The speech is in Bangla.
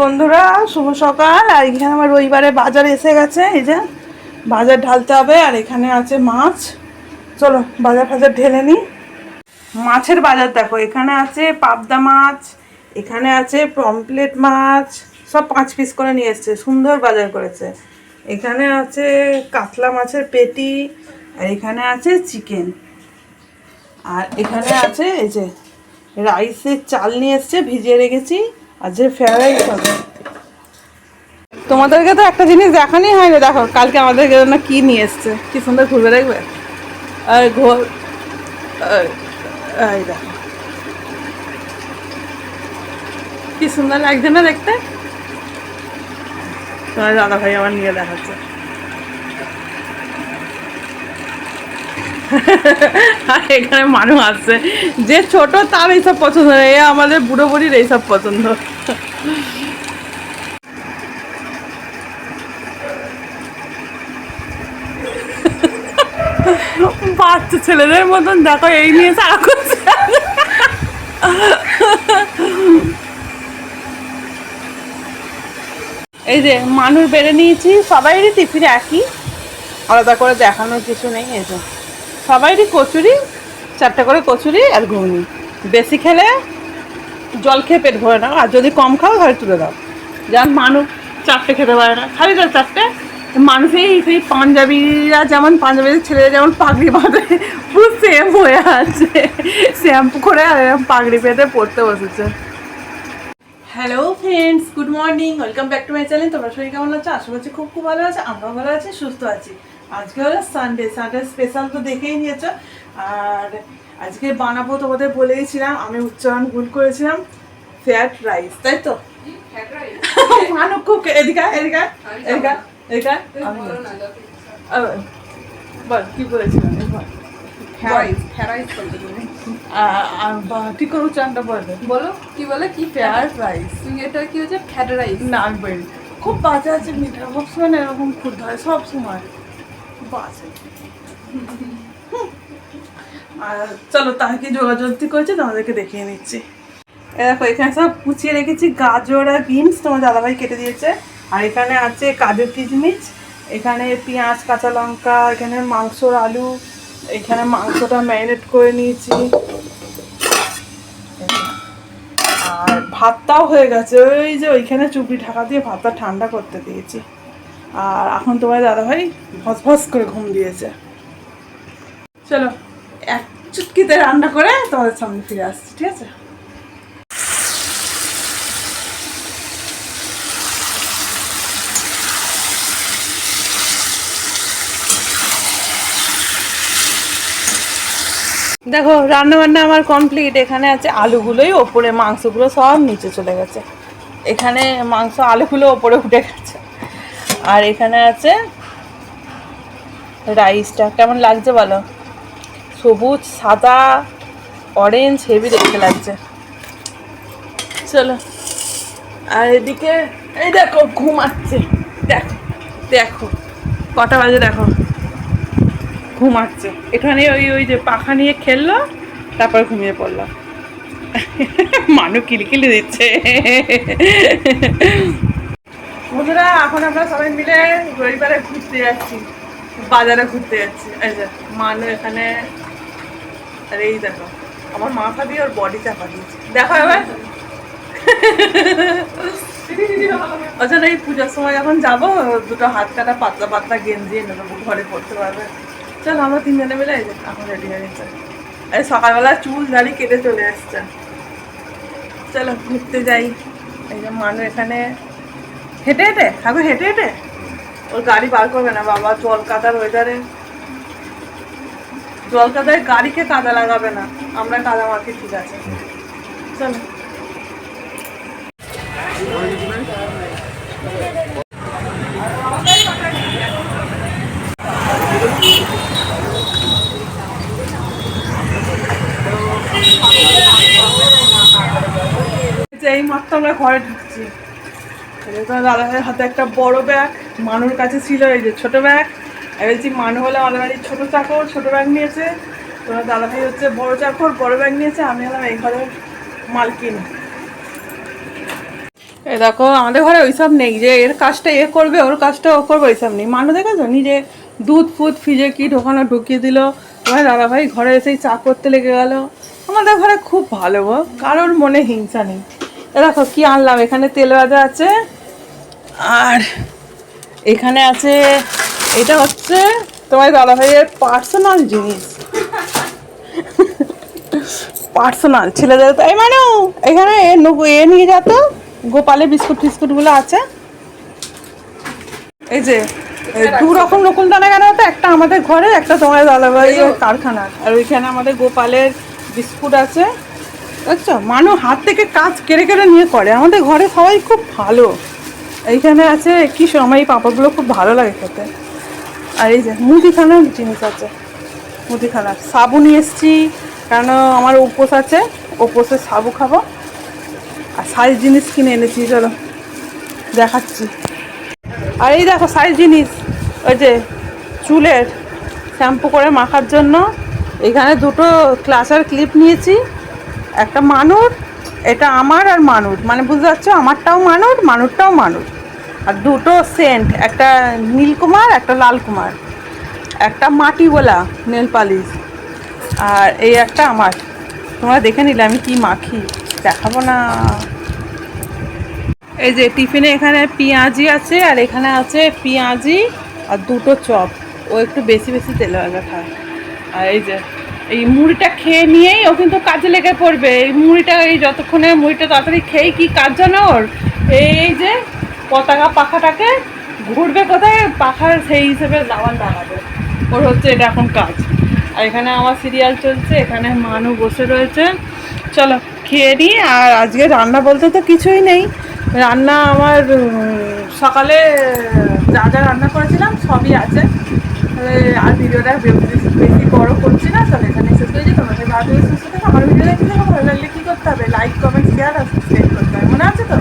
বন্ধুরা, শুভ সকাল। আর এখানে আমার রবিবারে বাজার এসে গেছে। এই যে বাজার ঢালতে হবে, আর এখানে আছে মাছ। চলো, বাজার ফাজার ঢেলে নিই। মাছের বাজার দেখো, এখানে আছে পাবদা মাছ, এখানে আছে পমপ্লেট মাছ, সব পাঁচ পিস করে নিয়ে এসছে, সুন্দর বাজার করেছে। এখানে আছে কাতলা মাছের পেটি, আর এখানে আছে চিকেন। আর এখানে আছে এই যে রাইসের চাল নিয়ে এসছে, ভিজিয়ে রেখেছি। আর যে রাইস হবে তোমাদেরকে তো একটা জিনিস দেখানোই হয়নি, দেখো, কালকে আমাদেরকে জন্য কি নিয়ে এসছে, কি সুন্দর ঘুরবে দেখবে? আর ঘোর দেখো। কি সুন্দর লাগছে না দেখতে? তোমার দাদা ভাই আমার নিয়ে দেখাচ্ছে। আর এখানে মানুষ আসছে। যে ছোট তার এইসব পছন্দ এ আমাদের বুড়ো বুড়ির এইসব পছন্দ। বাচ্চা ছেলেদের মতন দেখো, এই নিয়ে সারা করছে এই যে মানুষ বেড়ে নিয়েছি সবাইরই টিফিনে একই আলাদা করে দেখানোর কিছু নেই, এই যে। সবাইরই কচুরি, চারটে করে কচুরি আর ঘুগনি। বেশি খেলে জল খেয়ে পেট ভরে না আর যদি কম খাও ঘরে তুলে দাও। যেমন মানুষ চারটে খেতে পারে না। খালি তো চারটে। মানুষই সেই পাঞ্জাবিরা যেমন, পাঞ্জাবিদের ছেলেরা যেমন পাগড়ি বাঁধে, পুরো সেম হয়ে আছে। শ্যাম্পু করে আর এরকম পাগড়ি বেঁধে পড়তে বসেছে। Hello friends good morning welcome back to my channel তোমরা শরীর কেমন আছো? আশা করছি খুব খুব ভালো আছে, আমরাও ভালো আছি, সুস্থ আছি। আজকে হলো সানডে সানডে স্পেশাল তো দেখেই নিয়েছো। আর আজকে বানাবো তোমাদের বলেইছিলাম আমি উচ্চারণ ভুল করেছিলাম ফ্যাট রাইস তাই তো? মানুষ খুব এদিকে এদিকে এদিকে এদিকে আমি আহ, বল কি বলেছিলাম? ঠিক করে বলো। কি বলে কি ফ্যাট? রাইস। এটা কি হচ্ছে ফ্যাট রাইস? না আমি বলি খুব বাজে আছে মিঠা সবসময় এরকম খুদ হয় সব সময় বাজে। আর চলো তাকে যোগাযোগ করেছে, তোমাদেরকে দেখিয়ে নিচ্ছি। দেখো, এখানে সব কুচিয়ে রেখেছি গাজর আর বিনস, তোমার দাদাভাই কেটে দিয়েছে। আর এখানে আছে কাজু কিচমিচ এখানে পেঁয়াজ, কাঁচা লঙ্কা, এখানে মাংসর আলু, এখানে মাংসটা ম্যারিনেট করে নিয়েছি। আর ভাতটাও হয়ে গেছে, ওই যে ওইখানে চুপড়ি ঢাকা দিয়ে ভাতটা ঠান্ডা করতে দিয়েছি। আর এখন তোমার দাদাভাই ভস ভস করে ঘুম দিয়েছে। চলো, এক চুটকিতে রান্না করে তোমাদের সামনে ফিরে আসছি, ঠিক আছে? দেখো রান্না বান্না আমার কমপ্লিট এখানে আছে আলুগুলোই, ওপরে মাংসগুলো সব নিচে চলে গেছে। এখানে মাংস, আলুগুলো ওপরে উঠে গেছে। আর এখানে আছে রাইসটা কেমন লাগছে বলো? সবুজ, সাদা অরেঞ্জ হেভি দেখতে লাগছে। চলো। আর এদিকে, এই দেখো, ঘুমাচ্ছে। দেখো দেখো, কটা বাজে দেখো। ঘুমাচ্ছে। এখানে ওই ওই যে পাখা নিয়ে খেললো, তারপর ঘুমিয়ে পড়ল। মানু কিলকিলি দিচ্ছে। বন্ধুরা, এখন আমরা সবাই মিলে রবিবারে ঘুরতে যাচ্ছি। বাজারে ঘুরতে যাচ্ছি। যে, মানু এখানে আর এই দেখো, আমার মাথা দিয়ে ওর বডি চাপা দিয়েছে। দেখো এবার। আচ্ছা এই পুজোর সময় যখন যাব, দুটো হাত কাটা পাতলা পাতলা গেঞ্জি এনে দেবো, ঘরে পড়তে পারবে। চল, আমরা তিনজনে মিলে এই এখন রেডি হয়ে গেছে। এই সকালবেলা চুল দাড়ি কেটে চলে এসছে। চলো, ঘুরতে যাই। এই যে মানু এখানে। হেঁটে হেঁটে? ঠাকুর, হেঁটে হেঁটে? ওর গাড়ি বার করবে না, বাবা, জল কাদার ওয়েদারে জল কাদায় গাড়িকে কাদা লাগাবে না। আমরা কাদা মাখি, ঠিক আছে। চলো। এই মাত্র আমরা ঘরে ঢুকছি। এই দাদা ভাইয়ের হাতে একটা বড় ব্যাগ, মানুর কাছে ছিল এই যে ছোট ব্যাগ। আর বলছি মানু হলে আমাদের বাড়ির ছোটো চাকর, ছোট ব্যাগ নিয়েছে। তোমার দাদা ভাই হচ্ছে বড় চাকর, বড় ব্যাগ নিয়েছে, আমি হলাম এই ঘরের মালকিন। এ দেখো, আমাদের ঘরে ওইসব নেই যে এর কাজটা এ করবে, ওর কাজটা ও করবে, ওইসব নেই। মানুষ দেখেছ? নিজে দুধ ফুদ ফ্রিজে কি ঢোকানো, ঢুকিয়ে দিল। তোমার দাদাভাই ঘরে এসেই চা করতে লেগে গেল। আমাদের ঘরে খুব ভালো গো, কারোর মনে হিংসা নেই। এ দেখো, কি আনলাম? এখানে তেল বাজা আছে, আর এখানে আছে এটা হচ্ছে তোমার দাদা ভাইয়ের পার্সোনাল জিনিস। পার্সোনাল ছেলেদের তো এই মানে এখানে এ নিয়ে যা তো গোপালের বিস্কুট ফিস্কুটগুলো আছে। এই যে দু রকম রকম দানা কেন হতো? একটা আমাদের ঘরে একটা তোমার দাদাভাইয়ের কারখানার। আর ওইখানে আমাদের গোপালের বিস্কুট আছে। দেখছ? মানুষ হাত থেকে কাজ কেড়ে কেড়ে নিয়ে করে। আমাদের ঘরে সবাই খুব ভালো। এইখানে আছে কি সময় এই পাঁপড়গুলো খুব ভালো লাগে খেতে। আর এই যে, মুদিখানার জিনিস আছে। মুদিখানার সাবু নিয়ে এসছি, কেন আমার উপোস আছে, উপোসে সাবু খাব। আর সাইজ জিনিস কিনে এনেছি, চলো, দেখাচ্ছি। আর এই দেখো সাইজ জিনিস, ওই যে চুলের শ্যাম্পু করে মাখার জন্য। এখানে দুটো ক্লাসের ক্লিপ নিয়েছি, একটা মানুর, এটা আমার আর মানুর। মানে বুঝতে পারছ, আমারটাও মানুর, মানুরটাও মানুর। আর দুটো সেন্ট একটা নীলকুমার, একটা লাল কুমার একটা মাটি বলা নেল পালিশ আর এই একটা আমার। তোমরা দেখে নিলে আমি কি মাখি, দেখাবো না। এই যে টিফিনে এখানে পেঁয়াজি আছে, আর এখানে আছে পেঁয়াজি আর দুটো চপ। ও একটু বেশি বেশি তেলে ভাজা খায় আর এই যে, এই মুড়িটা খেয়ে নিয়েই ও কিন্তু কাজে লেগে পড়বে। এই মুড়িটা, এই যতক্ষণে মুড়িটা তাড়াতাড়ি খেয়ে কি কাজ জানো ওর? এই যে পতাকা পাখাটাকে ঘুরবে কোথায়? পাখার সেই হিসেবে দাওয়াল দাঁড়াবে ওর হচ্ছে এটা এখন কাজ। আর এখানে আমার সিরিয়াল চলছে, এখানে মানু বসে রয়েছে। চলো, খেয়ে নিই। আর আজকে রান্না বলতে তো কিছুই নেই। রান্না আমার সকালে যা যা রান্না করেছিলাম সবই আছে। আর ভিডিওটা বেশি বড় করছি না। চলো, এখানে শেষ করে দিই তোমাদের ভালো সুস্থ থাকো, আমার ভিডিও দেখতে ভালো লাগলে কী করতে হবে? লাইক কমেন্ট শেয়ার আর সাবস্ক্রাইব করতে হবে। মনে আছে তো?